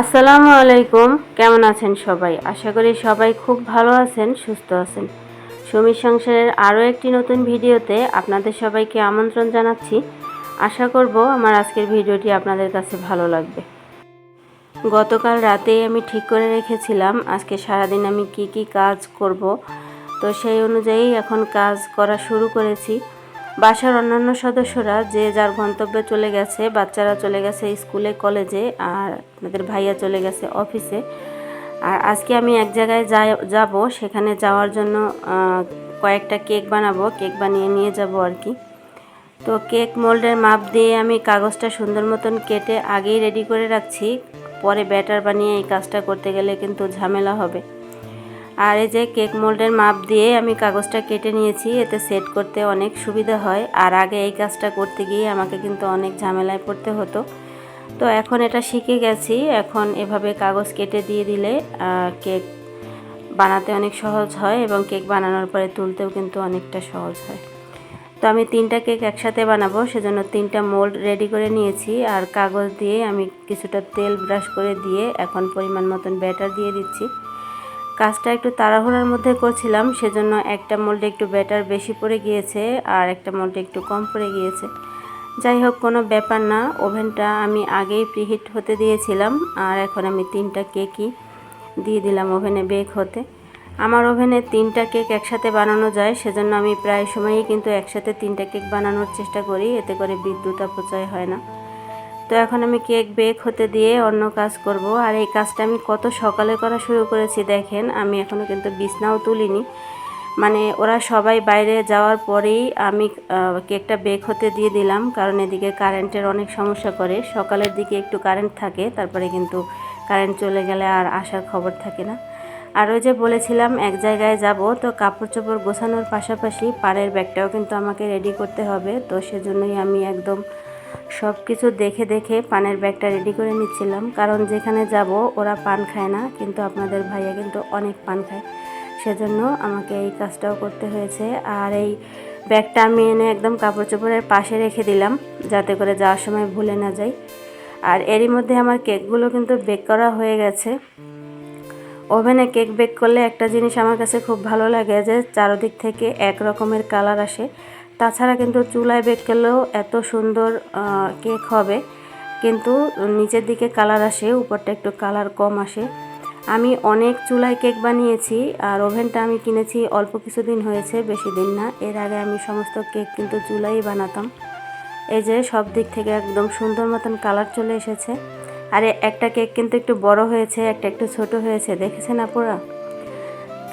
আসসালামু আলাইকুম। কেমন আছেন সবাই? আশা করি সবাই খুব ভালো আছেন, সুস্থ আছেন। সমীর সংসারের আরও একটি নতুন ভিডিওতে আপনাদের সবাইকে আমন্ত্রণ জানাচ্ছি। আশা করব আমার আজকের ভিডিওটি আপনাদের কাছে ভালো লাগবে। গতকাল রাতেই আমি ঠিক করে রেখেছিলাম, আজকে সারাদিন আমি কি কি কাজ করব, তো সেই অনুযায়ী এখন কাজ করা শুরু করেছি। বাসার অন্যান্য সদস্যরা যে যার গন্তব্যে চলে গেছে, বাচ্চারা চলে গেছে স্কুলে, কলেজে, আর আপনাদের ভাইয়া চলে গেছে অফিসে। আর আজকে আমি এক জায়গায় যাব। সেখানে যাওয়ার জন্য কয়েকটা কেক বানাবো। কেক বানিয়ে নিয়ে যাব আর কি। তো কেক মোল্ডের মাপ দিয়ে আমি কাগজটা সুন্দর মতন কেটে আগেই রেডি করে রাখছি। পরে ব্যাটার বানিয়ে এই কাজটা করতে গেলে কিন্তু ঝামেলা হবে। আর এই যে কেক মোল্ডের মাপ দিয়ে আমি কাগজটা কেটে নিয়েছি, এতে সেট করতে অনেক সুবিধা হয়। আর আগে এই কাজটা করতে গিয়ে আমাকে কিন্তু অনেক ঝামেলায় পড়তে হতো। তো এখন এটা শিখে গেছি, এখন এভাবে কাগজ কেটে দিয়ে দিলে কেক বানাতে অনেক সহজ হয় এবং কেক বানানোর পরে তুলতেও কিন্তু অনেকটা সহজ হয়। তো আমি তিনটা কেক একসাথে বানাবো, সেজন্য তিনটা মোল্ড রেডি করে নিয়েছি। আর কাগজ দিয়ে আমি কিছুটা তেল ব্রাশ করে দিয়ে এখন পরিমাণ মতন ব্যাটার দিয়ে দিচ্ছি। কাজটা একটু তাড়াহুড়ার মধ্যে করছিলাম, সেজন্য একটা মোল্ডে একটু ব্যাটার বেশি পড়ে গিয়েছে আর একটা মোল্ডে একটু কম পড়ে গিয়েছে। যাই হোক, কোনো ব্যাপার না, ওভেনটা আমি আগেই প্রিহিট হতে দিয়েছিলাম আর এখন আমি তিনটা কেকই দিয়ে দিলাম ওভেনে বেক হতে। আমার ওভেনে তিনটা কেক একসাথে বানানো যায়, সেজন্য আমি প্রায় সময়ই কিন্তু একসাথে তিনটা কেক বানানোর চেষ্টা করি, এতে করে বিদ্যুৎ অপচয় হয় না। তো এখন আমি কেক বেক হতে দিয়ে অন্য কাজ করব। আর এই কাজটা আমি কত সকালে করা শুরু করেছি দেখেন, আমি এখনও কিন্তু বিছনাও তুলিনি। মানে ওরা সবাই বাইরে যাওয়ার পরেই আমি কেকটা বেক হতে দিয়ে দিলাম, কারণ এদিকে কারেন্টের অনেক সমস্যা করে। সকালের দিকে একটু কারেন্ট থাকে, তারপরে কিন্তু কারেন্ট চলে গেলে আর আসার খবর থাকে না। আর ওই যে বলেছিলাম, এক জায়গায় যাব, তো কাপড় চোপড় গোছানোর পাশাপাশি পাড়ের ব্যাগটাও কিন্তু আমাকে রেডি করতে হবে। তো সেজন্যই আমি একদম সব কিছু দেখে দেখে পানের ব্যাগটা রেডি করে নিচ্ছিলাম। কারণ যেখানে যাব, ওরা পান খায় না, কিন্তু আপনাদের ভাইয়া কিন্তু অনেক পান খায়। সেজন্য আমাকে এই কাজটাও করতে হয়েছে। আর এই ব্যাগটা আমি এনে একদম কাপড় চোপড়ের পাশে রেখে দিলাম, যাতে করে যাওয়ার সময় ভুলে না যাই। আর এরই মধ্যে আমার কেকগুলো কিন্তু বেক করা হয়ে গেছে। ওভেনে কেক বেক করলে একটা জিনিস আমার কাছে খুব ভালো লাগে যে, চারদিক থেকে এক রকমের কালার আসে। তাছাড়া কিন্তু চুলায় বেক করলেও এত সুন্দর কেক হবে। কিন্তু নিচের দিকে কালার আসে, উপরটা একটু কালার কম আসে। আমি অনেক চুলায় কেক বানিয়েছি আর ওভেনটা আমি কিনেছি অল্প কিছুদিন হয়েছে, বেশি দিন না। এর আগে আমি সমস্ত কেক কিন্তু চুলাই বানাতাম। এই যে সব দিক থেকে একদম সুন্দর মতন কালার চলে এসেছে। আর একটা কেক কিন্তু একটু বড় হয়েছে, একটা একটু ছোট হয়েছে। দেখেছেন আপুরা?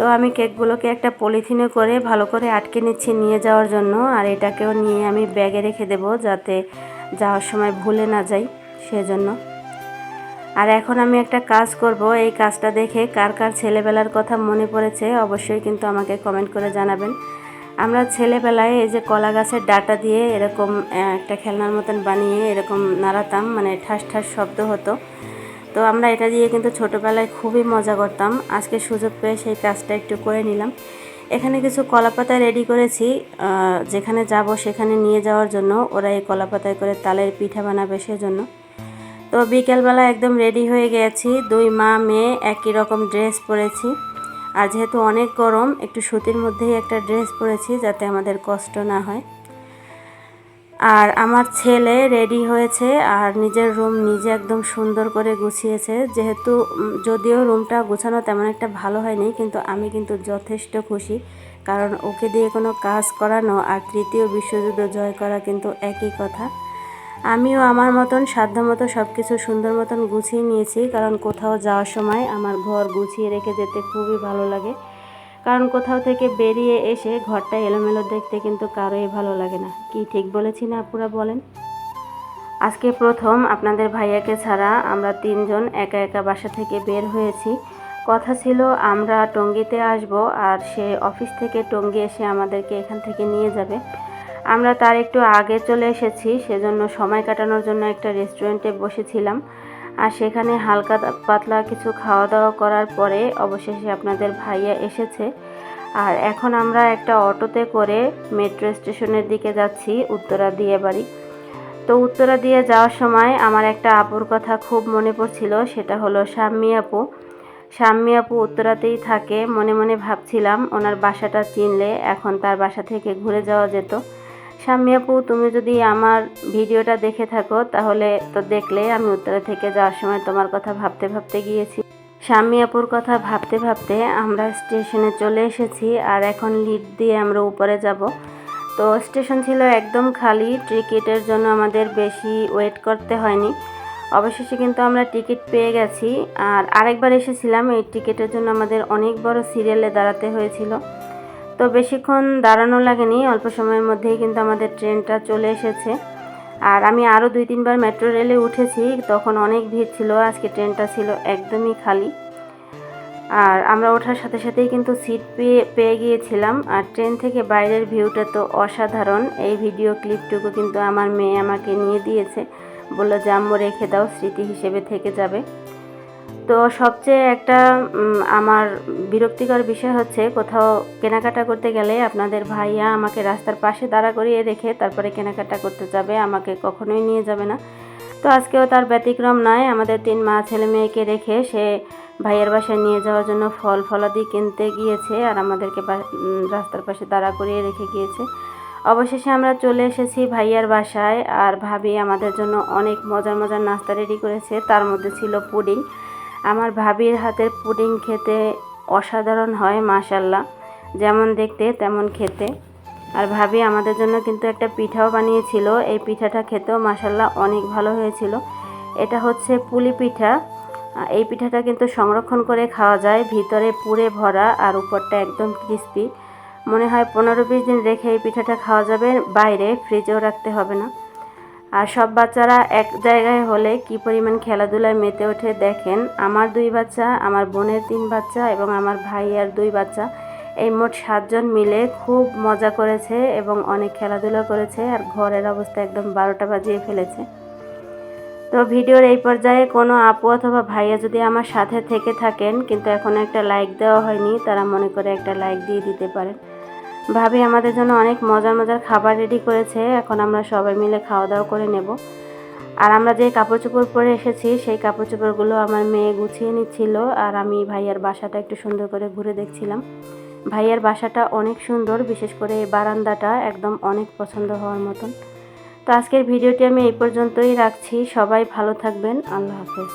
তো আমি কেকগুলোকে একটা পলিথিনে করে ভালো করে আটকে নিচ্ছি নিয়ে যাওয়ার জন্য। আর এটাকেও নিয়ে আমি ব্যাগে রেখে দেব যাতে যাওয়ার সময় ভুলে না যাই সেজন্য। আর এখন আমি একটা কাজ করব। এই কাজটা দেখে কার কার ছেলেবেলার কথা মনে পড়েছে অবশ্যই কিন্তু আমাকে কমেন্ট করে জানাবেন। আমরা ছেলেবেলায় এই যে কলা গাছের ডাটা দিয়ে এরকম একটা খেলনার মতন বানিয়ে এরকম নাড়াতাম মানে ঠাস ঠাস শব্দ হতো। তো আমরা এটা দিয়ে কিন্তু ছোটোবেলায় খুবই মজা করতাম। আজকে সুযোগ পেয়ে সেই কাজটা একটু করে নিলাম। এখানে কিছু কলাপাতা রেডি করেছি। যেখানে যাব সেখানে নিয়ে যাওয়ার জন্য ওরা এই কলাপাতায় করে তালের পিঠা বানাবে সেজন্য। তো বিকেলবেলা একদম রেডি হয়ে গেছি। দুই মা, মেয়ে একই রকম ড্রেস পরেছি। আর যেহেতু অনেক গরম, একটু সুতির মধ্যেই একটা ড্রেস পরেছি যাতে আমাদের কষ্ট না হয়। আর আমার ছেলে রেডি হয়েছে আর নিজের রুম নিজে একদম সুন্দর করে গুছিয়েছে। যেহেতু যদিও রুমটা গুছানো তেমন একটা ভালো হয়নি, কিন্তু আমি কিন্তু যথেষ্ট খুশি। কারণ ওকে দিয়ে কোনো কাজ করানো আর তৃতীয় বিশ্বযুদ্ধ জয় করা কিন্তু একই কথা। আমিও আমার মতন সাধ্য মতো সব কিছু সুন্দর মতন গুছিয়ে নিয়েছি, কারণ কোথাও যাওয়ার সময় আমার ঘর গুছিয়ে রেখে যেতে খুবই ভালো লাগে। কারণ কোথাও থেকে বেরিয়ে এসে ঘরটা এলোমেলো দেখতে কিন্তু কারোই ভালো লাগে না। কি ঠিক বলেছি না আপুরা বলেন? আজকে প্রথম আপনাদের ভাইয়াকে ছাড়া আমরা তিনজন একা একা বাসা থেকে বের হয়েছি। কথা ছিল, আমরা টঙ্গিতে আসব আর সে অফিস থেকে টঙ্গি এসে আমাদেরকে এখান থেকে নিয়ে যাবে। আমরা তার একটু আগে চলে এসেছি, সেজন্য সময় কাটানোর জন্য একটা রেস্টুরেন্টে বসেছিলাম। আর সেখানে হালকা পাতলা কিছু খাওয়া দাওয়া করার পরে অবশেষে আপনাদের ভাইয়া এসেছে। আর এখন আমরা একটা অটোতে করে মেট্রো স্টেশনের দিকে যাচ্ছি উত্তরা দিয়ে বাড়ি। তো উত্তরা দিয়ে যাওয়ার সময় আমার একটা আপুর কথা খুব মনে পড়ছিল, সেটা হলো শাম্মী আপু। শাম্মী আপু উত্তরাতেই থাকে, মনে মনে ভাবছিলাম ওনার বাসাটা চিনলে এখন তার বাসা থেকে ঘুরে যাওয়া যেত। শাম্মী আপু তুমি যদি আমার ভিডিওটা দেখে থাকো, তাহলে তো দেখলে আমি উত্তরা থেকে যাওয়ার সময় তোমার কথা ভাবতে ভাবতে গিয়েছি। স্বামী আপুর কথা ভাবতে ভাবতে আমরা স্টেশনে চলে এসেছি আর এখন লিড দিয়ে আমরা উপরে যাব। তো স্টেশন ছিল একদম খালি, টিকিটের জন্য আমাদের বেশি ওয়েট করতে হয়নি। অবশেষে কিন্তু আমরা টিকিট পেয়ে গেছি। আর আরেকবার এসেছিলাম, এই টিকিটের জন্য আমাদের অনেক বড় সিরিয়ালে দাঁড়াতে হয়েছিল। তো বেশিক্ষণ দাঁড়ানো লাগেনি, অল্প সময়ের মধ্যেই কিন্তু আমাদের ট্রেনটা চলে এসেছে। আর আমি আরও দুই তিনবার মেট্রো রেলে উঠেছি, তখন অনেক ভিড় ছিল, আজকে ট্রেনটা ছিল একদমই খালি। আর আমরা ওঠার সাথে সাথেই কিন্তু সিট পেয়ে পেয়ে গিয়েছিলাম, আর ট্রেন থেকে বাইরের ভিউটা তো অসাধারণ। এই ভিডিও ক্লিপটুকু কিন্তু আমার মেয়ে আমাকে নিয়ে দিয়েছে, বলল যে, আম্মু, রেখে দাও, স্মৃতি হিসেবে থেকে যাবে। তো সবচেয়ে একটা আমার বিরক্তিকর বিষয় হচ্ছে কোথাও কেনাকাটা করতে গেলে আপনাদের ভাইয়া আমাকে রাস্তার পাশে দাঁড়া করিয়ে রেখে তারপরে কেনাকাটা করতে যাবে, আমাকে কখনোই নিয়ে যাবে না। তো আজকেও তার ব্যতিক্রম নয়, আমাদের তিন মা ছেলে মেয়েকে রেখে সে ভাইয়ের বাসায় নিয়ে যাওয়ার জন্য ফল ফলাদি কিনতে গিয়েছে আর আমাদেরকে রাস্তার পাশে দাঁড়া করিয়ে রেখে গিয়েছে। অবশেষে আমরা চলে এসেছি ভাইয়ার বাসায় আর ভাবি আমাদের জন্য অনেক মজার মজার নাস্তা রেডি করেছে, তার মধ্যে ছিল পুডিং। আমার ভাবির হাতের পুডিং খেতে অসাধারণ হয় মাশাল্লাহ যেমন দেখতে, তেমন খেতে। আর ভাবি আমাদের জন্য কিন্তু একটা পিঠাও বানিয়েছিল। এই পিঠাটা খেতেও মাসাল্লাহ অনেক ভালো হয়েছিল। এটা হচ্ছে পুলি পিঠা। এই পিঠাটা কিন্তু সংরক্ষণ করে খাওয়া যায়, ভিতরে পুরে ভরা আর উপরটা একদম ক্রিস্পি মনে হয় পনেরো বিশ দিন রেখে এই পিঠাটা খাওয়া যাবে। বাইরে ফ্রিজেও রাখতে হবে না। আর সব বাচ্চারা এক জায়গায় হলে কি পরিমাণ খেলাধুলায় মেতে ওঠে দেখেন। আমার দুই বাচ্চা, আমার বোনের তিন বাচ্চা এবং আমার ভাই আর দুই বাচ্চা। এই মোট সাতজন মিলে খুব মজা করেছে এবং অনেক খেলাধুলা করেছে আর ঘরের অবস্থা একদম বারোটা বাজিয়ে ফেলেছে। তো ভিডিওর এই পর্যায়ে কোনো আপু অথবা ভাইয়া যদি আমার সাথে থেকে থাকেন, কিন্তু এখনও একটা লাইক দেওয়া হয়নি, তারা মনে করে একটা লাইক দিয়ে দিতে পারেন। ভাবি আমাদের জন্য অনেক মজার মজার খাবার রেডি করেছে। এখন আমরা সবাই মিলে খাওয়া দাওয়া করে নেব। আর আমরা যে কাপড় চোপড় পরে এসেছি, সেই কাপড় চোপড়গুলো আমার মেয়ে গুছিয়ে নিচ্ছিল আর আমি ভাইয়ার বাসাটা একটু সুন্দর করে ঘুরে দেখছিলাম। ভাইয়ার বাসাটা অনেক সুন্দর, বিশেষ করে এই বারান্দাটা একদম অনেক পছন্দ হওয়ার মতন। তো আজকের ভিডিওটি আমি এই পর্যন্তই রাখছি। সবাই ভালো থাকবেন। আল্লাহ হাফেজ।